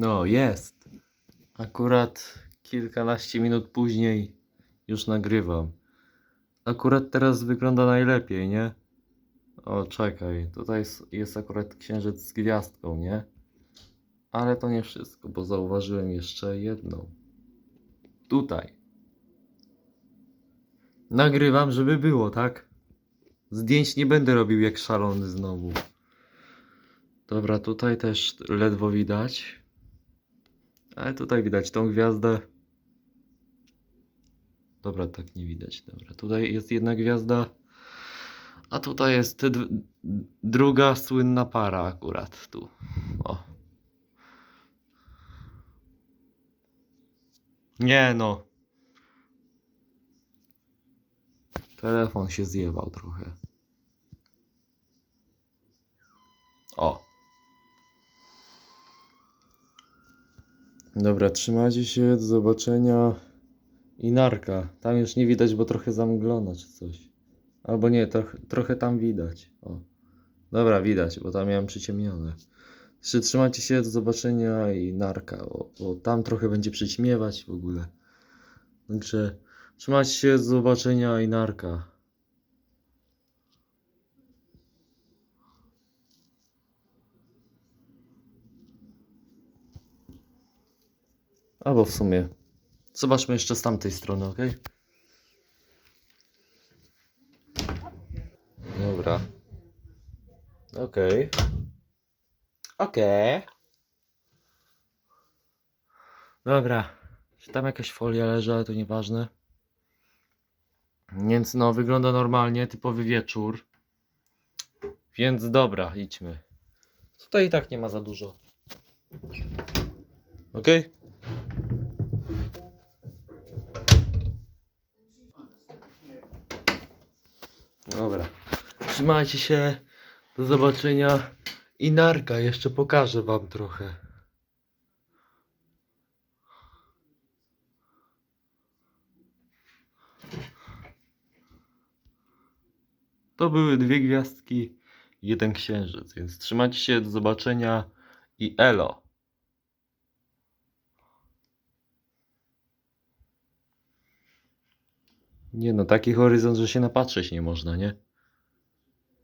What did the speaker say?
No, jest. Akurat kilkanaście minut później już nagrywam. Akurat teraz wygląda najlepiej, nie? O, czekaj, tutaj jest, akurat księżyc z gwiazdką, nie? Ale to nie wszystko, bo zauważyłem jeszcze jedną. Tutaj. Nagrywam, żeby było, tak? Zdjęć nie będę robił jak szalony znowu. Dobra, tutaj też ledwo widać. Ale tutaj widać tą gwiazdę. Dobra, tak nie widać. Dobra, tutaj jest jedna gwiazda. A tutaj jest druga słynna para akurat tu. O. Nie no. Telefon się zjewał trochę. O. Dobra, trzymajcie się, do zobaczenia. I narka. Tam już nie widać, bo trochę zamglona czy coś. Albo nie, trochę, tam widać. O. Dobra, widać, bo tam miałem przyciemnione. Trzymajcie się, do zobaczenia i narka, bo, bo tam trochę będzie przyćmiewać w ogóle. Także trzymajcie się, do zobaczenia i narka. Albo w sumie. Zobaczmy jeszcze z tamtej strony, ok? Dobra. Okej. Okej. Dobra. Czy tam jakaś folia leży, ale to nieważne. Więc no, wygląda normalnie, typowy wieczór. Więc dobra, idźmy. Tutaj i tak nie ma za dużo. Okej? Dobra. Trzymajcie się. Do zobaczenia. I narka, jeszcze pokażę wam trochę. To były dwie gwiazdki, jeden księżyc, więc trzymajcie się, do zobaczenia i elo. Nie no, taki horyzont, że się napatrzeć nie można, nie?